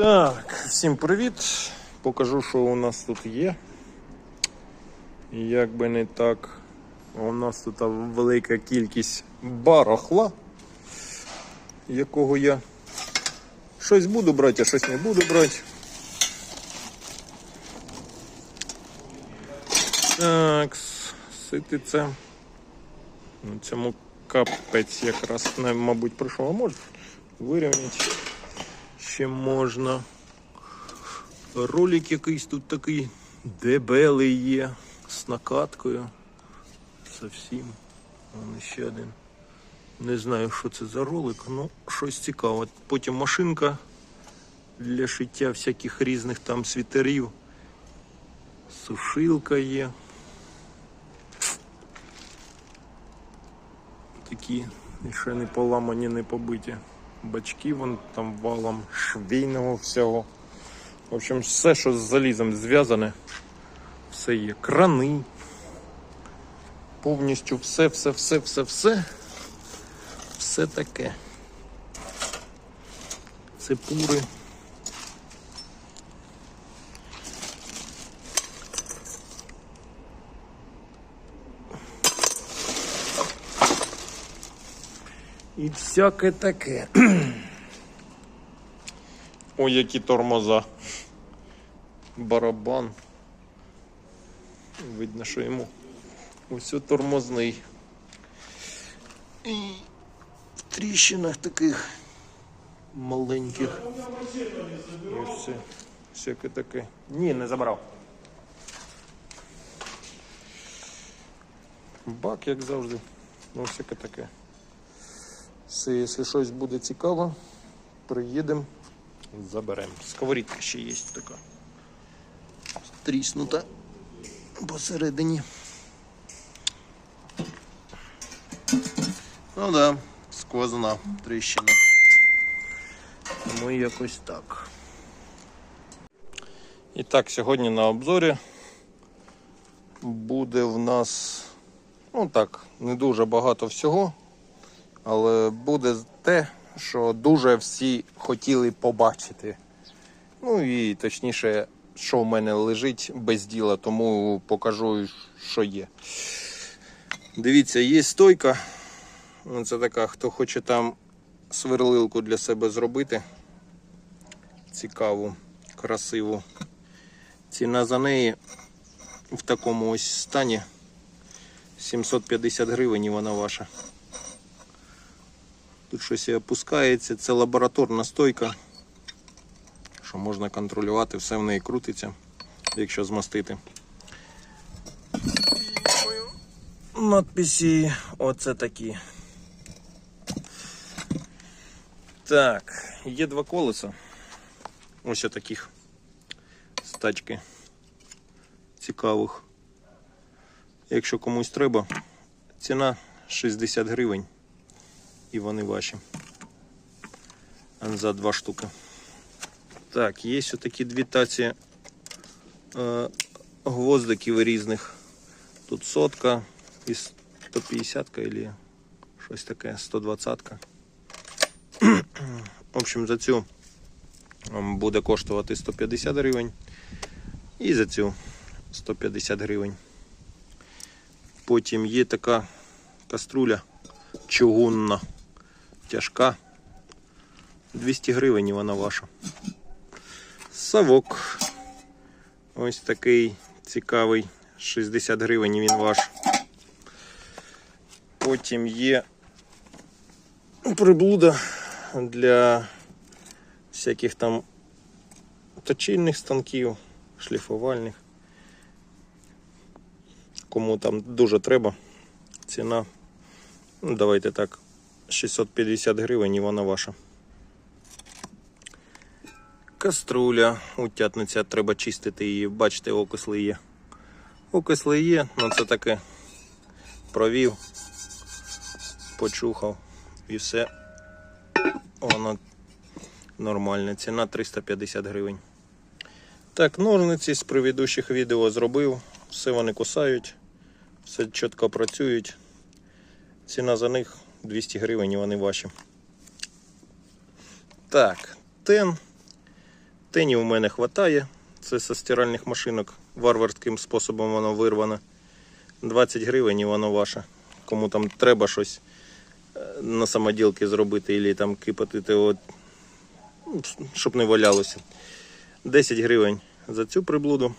Так, всім привіт. Покажу, що у нас тут є. Як би не так, у нас тут велика кількість барахла, якого я щось буду брати, а щось не буду брати. Так, сититься. Ну, Цьому капець якраз, мабуть, прийшов, а може вирівняти. Ще можна. Ролик якийсь тут такий дебелий є з накаткою. Совсім. Вон ще один. Не знаю, що це за ролик, ну щось цікаве. Потім машинка для шиття всяких різних там світерів. Сушилка є. Такі ще не поламані, не побиті. Бачки вон там валом швейного всього. В общем, все, що з залізом зв'язане, все є. Крани. Повністю все, все, все, все, все. Все таке. Цепури. І всяке таке. Ой, які тормоза. Барабан. Видно, що йому ось тормозний. І в тріщинах таких маленьких. І все. Всяке таке. Ні, не забрав. Бак, як завжди. Ну, всяке таке. Все, якщо щось буде цікаво, приїдемо, заберемо. Сковорідка ще є така. Тріснута посередині. Ну да, сквозна тріщина. Тому якось так. І так, сьогодні на обзорі буде в нас, ну так, не дуже багато всього. Але буде те, що дуже всі хотіли побачити. Ну і точніше, що в мене лежить без діла, тому покажу, що є. Дивіться, є стойка. Це така, хто хоче там сверлилку для себе зробити. Цікаву, красиву. Ціна за неї в такому ось стані 750 гривень і вона ваша. Тут щось і опускається, це лабораторна стойка, що можна контролювати, все в неї крутиться, якщо змастити. Надписі оце такі. Так, є два колеса. Ось таких з тачки цікавих. Якщо комусь треба, ціна 60 гривень і вони ваші. За два штуки. Так, є ось такі дві таці е, гвоздиків різних. Тут сотка і 150-ка или щось таке, 120. -ка. В общем, за цю буде коштувати 150 гривень. І за цю 150 гривень. Потім є така каструля чугунна тяжка. 200 гривень вона ваша. Савок. Ось такий цікавий. 60 гривень він ваш. Потім є приблуда для всяких там точильних станків, шліфувальних. Кому там дуже треба. Ціна, ну давайте так, 650 гривень і вона ваша. Каструля утятниця, треба чистити її, бачите, окисли є. Окисли є, ну це таке провів, почухав і все. Воно нормальне. Ціна 350 гривень. Так, ножниці з предыдущих відео зробив, все вони кусають, все чітко працюють. Ціна за них 200 гривень вони ваші. Так, тен Тені у мене хватає. Це зі стиральних машинок. Варварським способом воно вирвано. 20 гривень воно ваше. Кому там треба щось е, на самоділки зробити, або там кипатити, от, ну, щоб не валялося. 10 гривень за цю приблуду.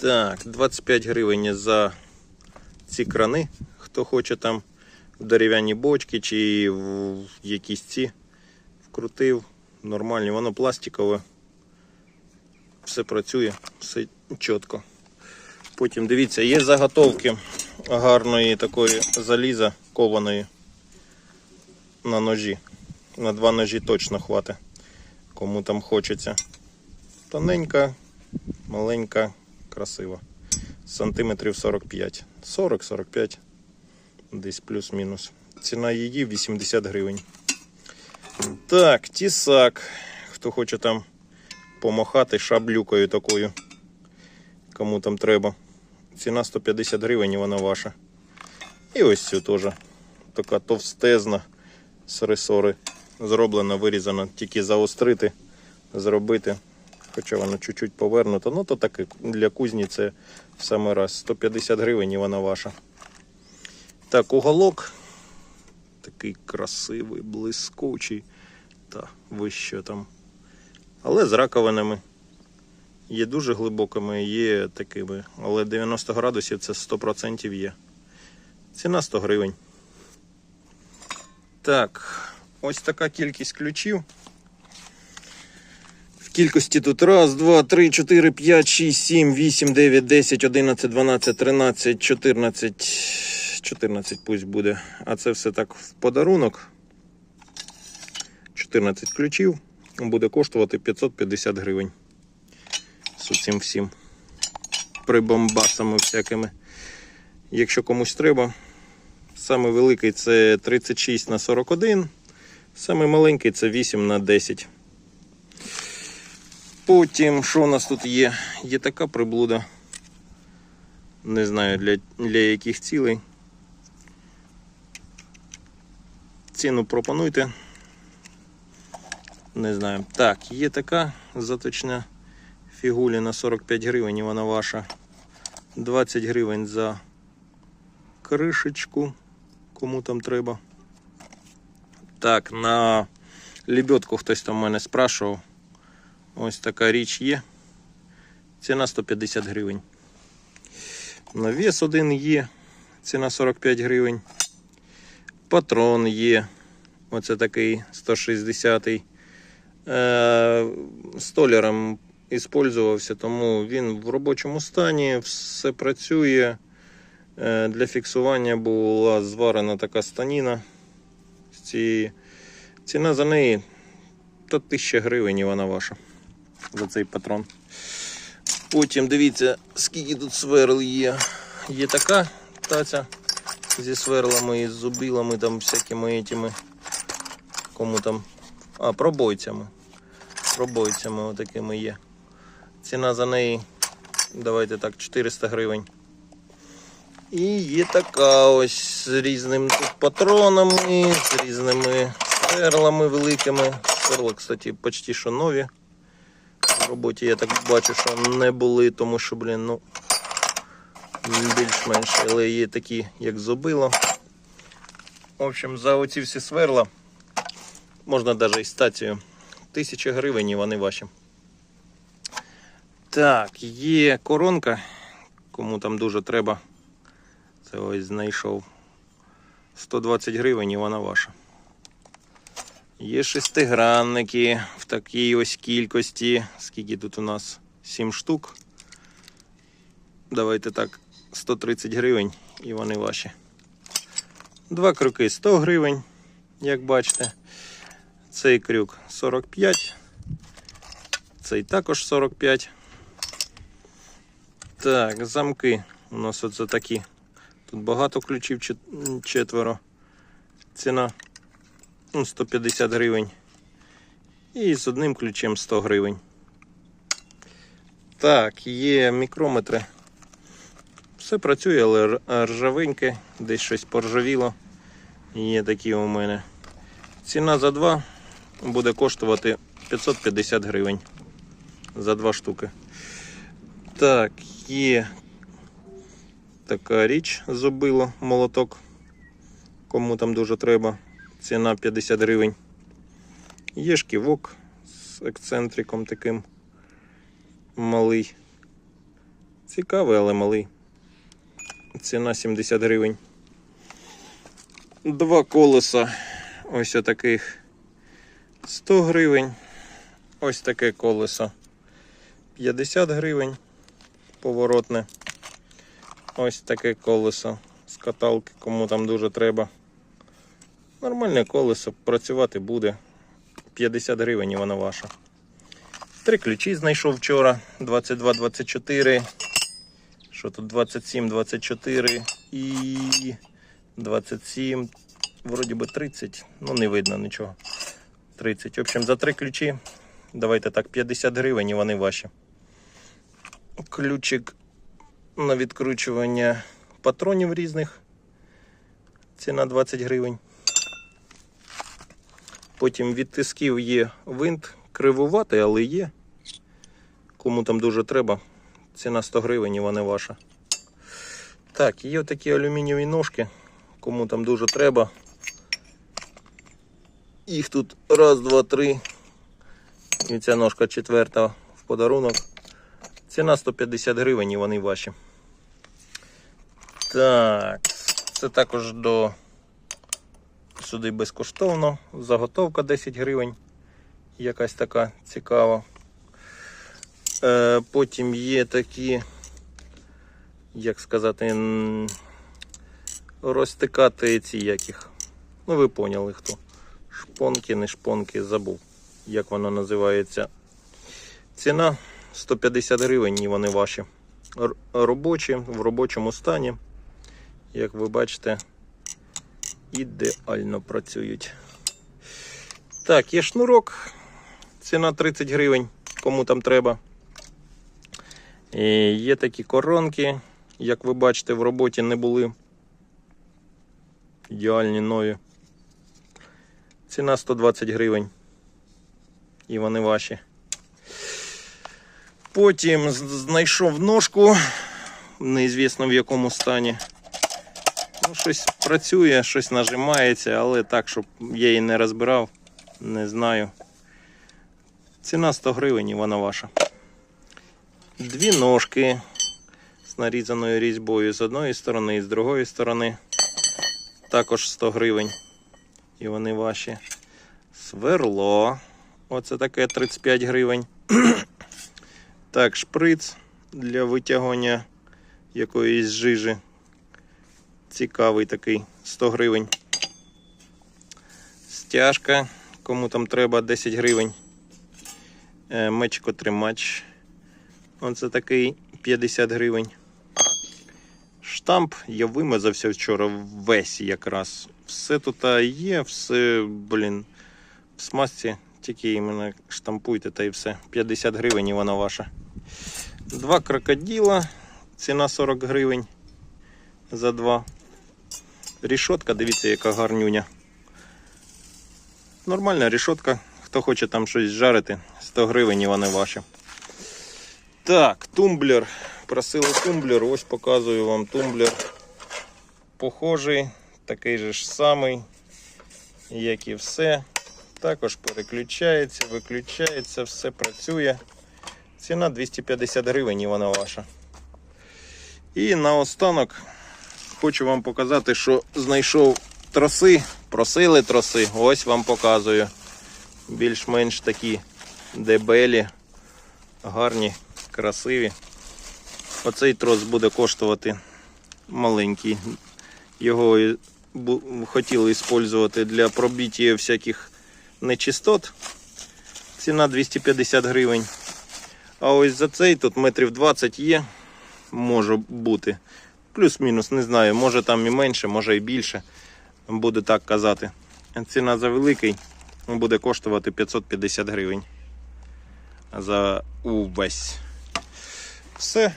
Так, 25 гривень за ці крани. Хто хоче там в дерев'яні бочки чи в якісь ці вкрутив. Нормальні, воно пластикове. Все працює, все чітко. Потім дивіться, є заготовки гарної такої заліза кованої на ножі. На два ножі точно хватить. Кому там хочеться. Тоненька, маленька, красива. Сантиметрів 45. 40-45. Десь плюс-мінус. Ціна її 80 гривень. Так, тісак. Хто хоче там помахати шаблюкою такою. Кому там треба. Ціна 150 гривень і вона ваша. І ось цю теж. Така товстезна з ресори. Зроблена, вирізана, тільки заострити, зробити. Хоча вона чуть-чуть повернута. Ну то таке для кузні це в саме раз. 150 гривень і вона ваша. Так, уголок. Такий красивий, блискучий. Та ви що там. Але з раковинами. Є дуже глибокими, є такими. Але 90 градусів це 100% є. Ціна 100 гривень. Так, ось така кількість ключів. В кількості тут раз, два, три, чотири, п'ять, шість, сім, вісім, дев'ять, десять, одинадцять, дванадцять, тринадцять, чотирнадцять. 14 пусть буде. А це все так в подарунок. 14 ключів. Буде коштувати 550 гривень. З цим всім прибомбасами всякими. Якщо комусь треба. Саме великий це 36 на 41. Саме маленький це 8 на 10. Потім, що у нас тут є? Є така приблуда. Не знаю для, для яких цілей. Ціну пропонуйте. Не знаю. Так, є така заточна фігуля на 45 гривень, і вона ваша. 20 гривень за кришечку, кому там треба. Так, на лебедку хтось там мене спрашував. Ось така річ є. Ціна 150 гривень. Навіс один є. Ціна 45 гривень. Патрон є. Оце такий 160-й. Е, столяром іспользувався, тому він в робочому стані, все працює. Е, для фіксування була зварена така станіна. цієї. Ціна за неї то 1000 гривень і вона ваша. За цей патрон. Потім дивіться, скільки тут сверл є. Є така таця зі сверлами і з зубилами, там всякими этими, кому там. А, пробойцями. Пробойцями отакими є. Ціна за неї, давайте так, 400 гривень. І є така ось з різними тут патронами, з різними сверлами великими. Сверла, кстати, почти що нові. В роботі я так бачу, що не були, тому що, блін, ну більш-менш, але є такі, як зубило. В общем, за оці всі сверла можна навіть і стацію. Тисяча гривень і вони ваші. Так, є коронка, кому там дуже треба. Це ось знайшов. 120 гривень і вона ваша. Є шестигранники в такій ось кількості. Скільки тут у нас? 7 штук. Давайте так, 130 гривень і вони ваші. Два крюки 100 гривень, як бачите. Цей крюк 45. Цей також 45. Так, замки у нас оце такі. Тут багато ключів четверо. Ціна ну, 150 гривень. І з одним ключем 100 гривень. Так, є мікрометри. Все працює, але ржавеньке, десь щось поржавіло. Є такі у мене. Ціна за два буде коштувати 550 гривень за два штуки. Так, є така річ зубило, молоток. Кому там дуже треба. Ціна 50 гривень. Є шківок з ексцентриком таким малий. Цікавий, але малий. Ціна 70 гривень. Два колеса. Ось таких 100 гривень. Ось таке колесо 50 гривень. Поворотне. Ось таке колесо з каталки, кому там дуже треба. Нормальне колесо, працювати буде. 50 гривень і воно ваша. Три ключі знайшов вчора. 22-24. Що тут 27, 24 і 27. Вроді би 30. Ну не видно нічого. 30. В общем, за три ключі. Давайте так, 50 гривень і вони ваші. Ключик на відкручування патронів різних. Ціна 20 гривень. Потім від тисків є винт кривуватий, але є. Кому там дуже треба. Ціна 100 гривень і вона ваша. Так, є такі алюмінієві ножки. Кому там дуже треба. Їх тут раз, два, три. І ця ножка четверта в подарунок. Ціна 150 гривень і вони ваші. Так, це також до сюди безкоштовно. Заготовка 10 гривень. Якась така цікава. Е, потім є такі, як сказати, розтикати ці яких. Ну, ви поняли хто. Шпонки, не шпонки, забув, як воно називається. Ціна 150 гривень і вони ваші. Робочі, в робочому стані. Як ви бачите, ідеально працюють. Так, є шнурок. Ціна 30 гривень, кому там треба. І є такі коронки, як ви бачите, в роботі не були. Ідеальні нові. Ціна 120 гривень. І вони ваші. Потім знайшов ножку, неізвісно в якому стані. Ну, щось працює, щось нажимається, але так, щоб я її не розбирав, не знаю. Ціна 100 гривень і вона ваша. Дві ножки з нарізаною різьбою з одної сторони і з другої сторони. Також 100 гривень. І вони ваші. Сверло. Оце таке 35 гривень. Так, шприц для витягування якоїсь жижі. Цікавий такий 100 гривень. Стяжка, кому там треба 10 гривень. Е, Мечко-тримач. Оце такий 50 гривень. Штамп я вимазався вчора весь якраз. Все тут є, все, блін, в смазці. Тільки іменно штампуйте та і все. 50 гривень і вона ваша. Два крокодила. Ціна 40 гривень за два. Рішотка, дивіться, яка гарнюня. Нормальна рішотка. Хто хоче там щось жарити, 100 гривень і вони ваші. Так, тумблер. Просили тумблер. Ось показую вам тумблер. Похожий, такий же ж самий, як і все. Також переключається, виключається, все працює. Ціна 250 гривень і вона ваша. І наостанок хочу вам показати, що знайшов троси, просили троси. Ось вам показую. Більш-менш такі дебелі, гарні, красиві. Оцей трос буде коштувати маленький. Його хотіли використовувати для пробиття всяких нечистот. Ціна 250 гривень. А ось за цей тут метрів 20 є. Може бути. Плюс-мінус, не знаю, може там і менше, може і більше. Буду так казати. Ціна за великий буде коштувати 550 гривень. За увесь. Все.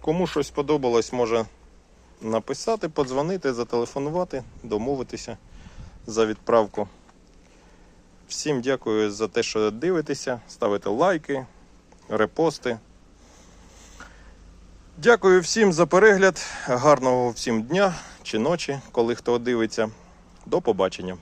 Кому щось сподобалось, може написати, подзвонити, зателефонувати, домовитися за відправку. Всім дякую за те, що дивитеся, ставите лайки, репости. Дякую всім за перегляд. Гарного всім дня чи ночі, коли хто дивиться. До побачення.